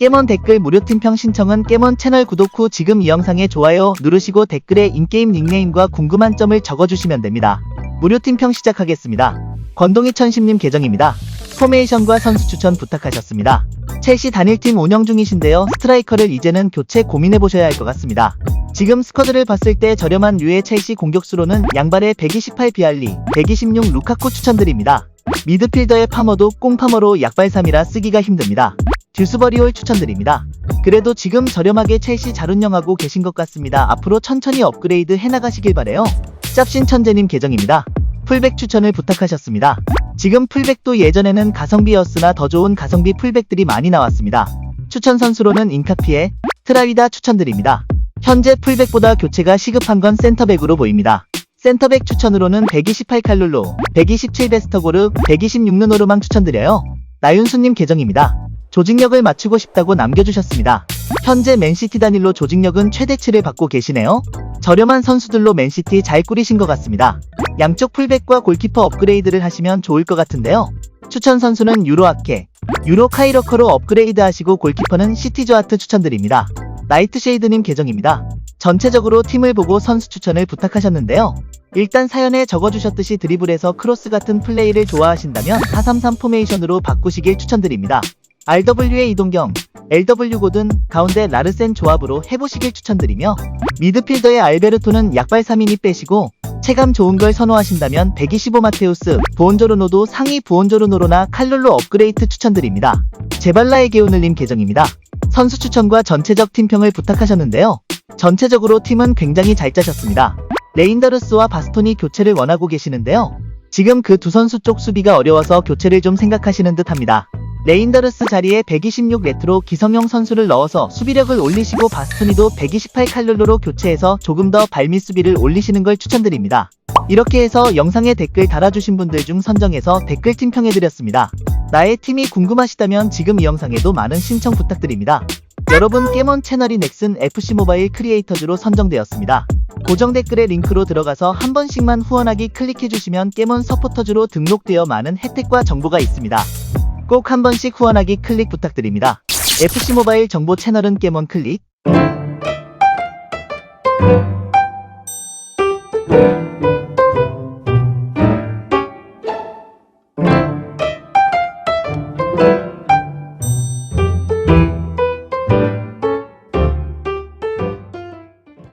깨먼 댓글 무료 팀평 신청은 깨먼 채널 구독 후 지금 이 영상에 좋아요 누르시고 댓글에 인게임 닉네임과 궁금한 점을 적어주시면 됩니다. 무료 팀평 시작하겠습니다. 권동희 천심님 계정입니다. 포메이션과 선수 추천 부탁하셨습니다. 첼시 단일팀 운영 중이신데요. 스트라이커를 이제는 교체 고민해보셔야 할 것 같습니다. 지금 스쿼드를 봤을 때 저렴한 류의 첼시 공격수로는 양발의 128 비알리, 126 루카쿠 추천드립니다. 미드필더의 파머도 꽁파머로 약발삼이라 쓰기가 힘듭니다. 듀스버리올 추천드립니다. 그래도 지금 저렴하게 첼시 잘 운영하고 계신 것 같습니다. 앞으로 천천히 업그레이드 해나가시길 바래요. 짭신 천재님 계정입니다. 풀백 추천을 부탁하셨습니다. 지금 풀백도 예전에는 가성비였으나 더 좋은 가성비 풀백들이 많이 나왔습니다. 추천 선수로는 인카피에 트라위다 추천드립니다. 현재 풀백보다 교체가 시급한 건 센터백으로 보입니다. 센터백 추천으로는 128칼룰로, 127베스터고르, 126르노르망 추천드려요. 나윤수님 계정입니다. 조직력을 맞추고 싶다고 남겨주셨습니다. 현재 맨시티 단일로 조직력은 최대치를 받고 계시네요. 저렴한 선수들로 맨시티 잘 꾸리신 것 같습니다. 양쪽 풀백과 골키퍼 업그레이드를 하시면 좋을 것 같은데요. 추천 선수는 유로 아케, 유로 카이러커로 업그레이드 하시고 골키퍼는 시티조아트 추천드립니다. 나이트쉐이드님 계정입니다. 전체적으로 팀을 보고 선수 추천을 부탁하셨는데요. 일단 사연에 적어주셨듯이 드리블에서 크로스 같은 플레이를 좋아하신다면 433 포메이션으로 바꾸시길 추천드립니다. RW의 이동경, LW 고든, 가운데 라르센 조합으로 해보시길 추천드리며 미드필더의 알베르토는 약발 3인이 빼시고 체감 좋은 걸 선호하신다면 125 마테우스, 부온조르노도 상위 부온조르노로나 칼룰로 업그레이트 추천드립니다. 제발라의 게오늘님 계정입니다. 선수 추천과 전체적 팀평을 부탁하셨는데요. 전체적으로 팀은 굉장히 잘 짜셨습니다. 레인더르스와 바스톤이 교체를 원하고 계시는데요. 지금 그 두 선수 쪽 수비가 어려워서 교체를 좀 생각하시는 듯 합니다. 레인더르스 자리에 126 레트로 기성용 선수를 넣어서 수비력을 올리시고 바스토니도 128 칼룰로로 교체해서 조금 더 발밑 수비를 올리시는 걸 추천드립니다. 이렇게 해서 영상에 댓글 달아주신 분들 중 선정해서 댓글 팀평해드렸습니다. 나의 팀이 궁금하시다면 지금 이 영상에도 많은 신청 부탁드립니다. 여러분 깨먼 채널이 넥슨 FC 모바일 크리에이터즈로 선정되었습니다. 고정 댓글의 링크로 들어가서 한 번씩만 후원하기 클릭해주시면 깨먼 서포터즈로 등록되어 많은 혜택과 정보가 있습니다. 꼭 한 번씩 후원하기 클릭 부탁드립니다. FC 모바일 정보 채널은 깨먼 클릭.